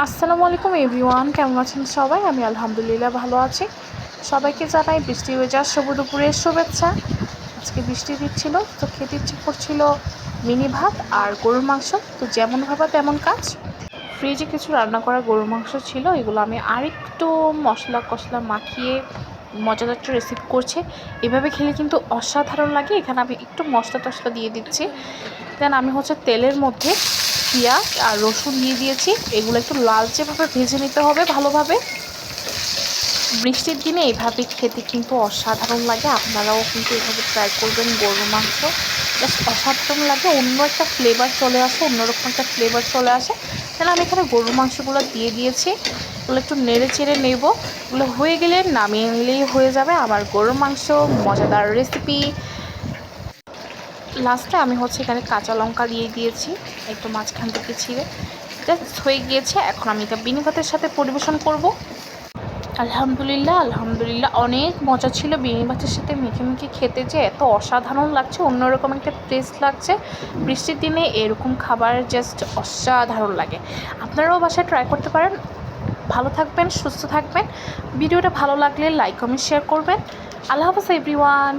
আসসালামু আলাইকুম, এভরিওয়ান। কেমন আছেন সবাই? আমি আলহামদুলিল্লাহ ভালো আছি। সবাইকে জানাই বৃষ্টি ওয়েজার শুভ দুপুরের শুভেচ্ছা। আজকে বৃষ্টি দিচ্ছিল, তো খেতে ইচ্ছে করছিল মিনি ভাত আর গরুর মাংস। তো যেমন ভাবা তেমন কাজ। ফ্রিজে কিছু রান্না করা গরুর মাংস ছিল, এগুলো আমি আরেকটু মশলা কষলা মাখিয়ে মজাদার একটা রেসিপি করছে। এভাবে খেলে কিন্তু অসাধারণ লাগে। এখানে আমি একটু মশলা টশলা দিয়ে দিচ্ছি। দেন আমি হচ্ছে তেলের মধ্যে পেঁয়াজ আর রসুন দিয়ে দিয়েছি। এগুলো একটু লালচেভাবে ভেজে নিতে হবে ভালোভাবে। বৃষ্টির দিনে এইভাবে খেতে কিন্তু অসাধারণ লাগে। আপনারাও কিন্তু এভাবে ট্রাই করবেন গরুর মাংস। জাস্ট অসাধারণ লাগে। অন্য একটা ফ্লেভার চলে আসে, অন্যরকম একটা ফ্লেভার চলে আসে। তাহলে আমি এখানে গরুর মাংসগুলো দিয়ে দিয়েছি। এগুলো একটু নেড়ে চেড়ে নেব। এগুলো হয়ে গেলে নামিয়ে নিলেই হয়ে যাবে। আমার গরুর মাংস মজাদার রেসিপি লাস্টে আমি হচ্ছে এখানে কাঁচা লঙ্কা দিয়ে দিয়েছি, একটু মাঝখান থেকে ছিঁড়ে। জাস্ট হয়ে গিয়েছে, এখন আমি এটা বিনি ভাতের সাথে পরিবেশন করব। আলহামদুলিল্লাহ আলহামদুলিল্লাহ, অনেক মজা ছিল বিনি ভাতের সাথে মেখে মেখে খেতে যে এত অসাধারণ লাগছে, অন্যরকম একটা টেস্ট লাগছে। বৃষ্টির দিনে এরকম খাবার জাস্ট অসাধারণ লাগে। আপনারাও বাসায় ট্রাই করতে পারেন। ভালো থাকবেন, সুস্থ থাকবেন। ভিডিওটা ভালো লাগলে লাইক কমেন্ট শেয়ার করবেন। আল্লাহ হাফিজ এভরিওয়ান